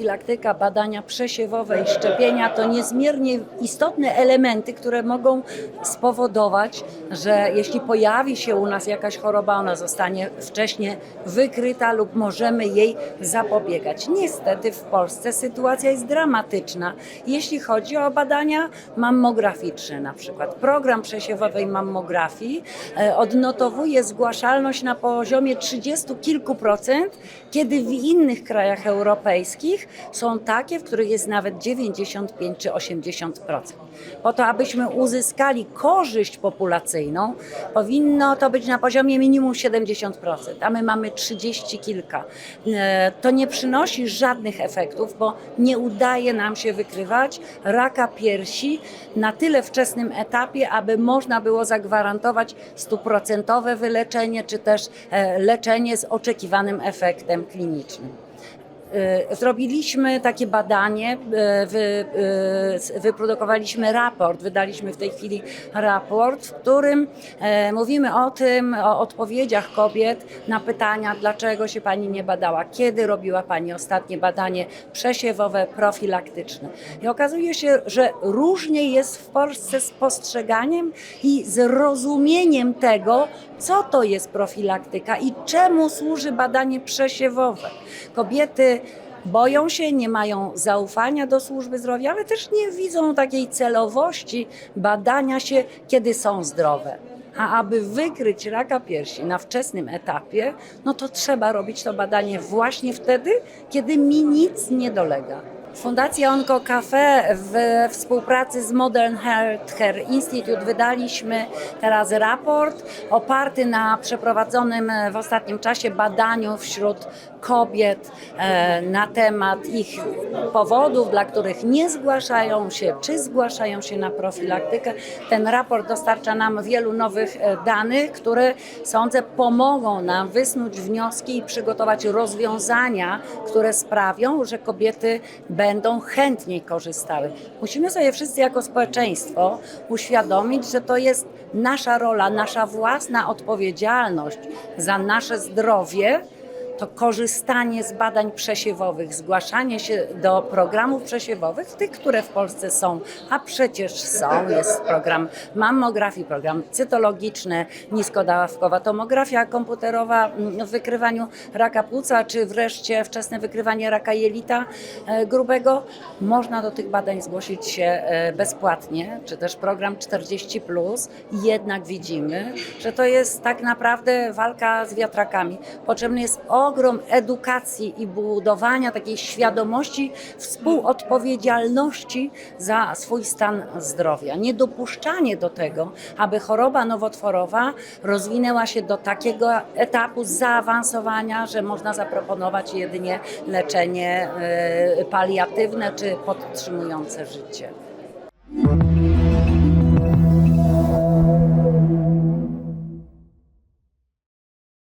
profilaktyka, badania przesiewowe i szczepienia to niezmiernie istotne elementy, które mogą spowodować, że jeśli pojawi się u nas jakaś choroba, ona zostanie wcześniej wykryta lub możemy jej zapobiegać. Niestety w Polsce sytuacja jest dramatyczna, jeśli chodzi o badania mammograficzne na przykład. Program przesiewowej mammografii e, odnotowuje zgłaszalność na poziomie 30 kilku procent, kiedy w innych krajach europejskich są takie, w których jest nawet 95 czy 80%. Po to, abyśmy uzyskali korzyść populacyjną, powinno to być na poziomie minimum 70%, a my mamy 30 kilka. E, To nie przynosi żadnych efektów, bo nie udaje nam się wykrywać raka piersi na tyle wczesnym etapie, aby można było zagwarantować stuprocentowe wyleczenie, czy też e, leczenie z oczekiwanym efektem klinicznym. E, Zrobiliśmy takie badanie, wy, e, wyprodukowaliśmy raport, wydaliśmy w tej chwili raport, w którym e, mówimy o tym, o odpowiedziach kobiet na pytania, dlaczego się Pani nie badała, kiedy robiła Pani ostatnie badanie przesiewowe, profilaktyczne. I okazuje się, że różnie jest w Polsce z postrzeganiem i zrozumieniem tego, co to jest profilaktyka i czemu służy badanie przesiewowe. Kobiety boją się, nie mają zaufania do służby zdrowia, ale też nie widzą takiej celowości badania się, kiedy są zdrowe. A aby wykryć raka piersi na wczesnym etapie, no to trzeba robić to badanie właśnie wtedy, kiedy mi nic nie dolega. Fundacja Onco Cafe w współpracy z Modern Healthcare Institute wydaliśmy teraz raport oparty na przeprowadzonym w ostatnim czasie badaniu wśród kobiet e, na temat ich powodów, dla których nie zgłaszają się, czy zgłaszają się na profilaktykę. Ten raport dostarcza nam wielu nowych e, danych, które sądzę pomogą nam wysnuć wnioski i przygotować rozwiązania, które sprawią, że kobiety będą chętniej korzystały. Musimy sobie wszyscy jako społeczeństwo uświadomić, że to jest nasza rola, nasza własna odpowiedzialność za nasze zdrowie to korzystanie z badań przesiewowych, zgłaszanie się do programów przesiewowych, tych, które w Polsce są, a przecież są. Jest program mammografii, program cytologiczny, niskodawkowa tomografia komputerowa w wykrywaniu raka płuca, czy wreszcie wczesne wykrywanie raka jelita e, grubego. Można do tych badań zgłosić się e, bezpłatnie, czy też program 40. Jednak widzimy, że to jest tak naprawdę walka z wiatrakami. Potrzebny jest ogrom edukacji i budowania takiej świadomości współodpowiedzialności za swój stan zdrowia. Niedopuszczanie do tego, aby choroba nowotworowa rozwinęła się do takiego etapu zaawansowania, że można zaproponować jedynie leczenie e, paliatywne czy podtrzymujące życie.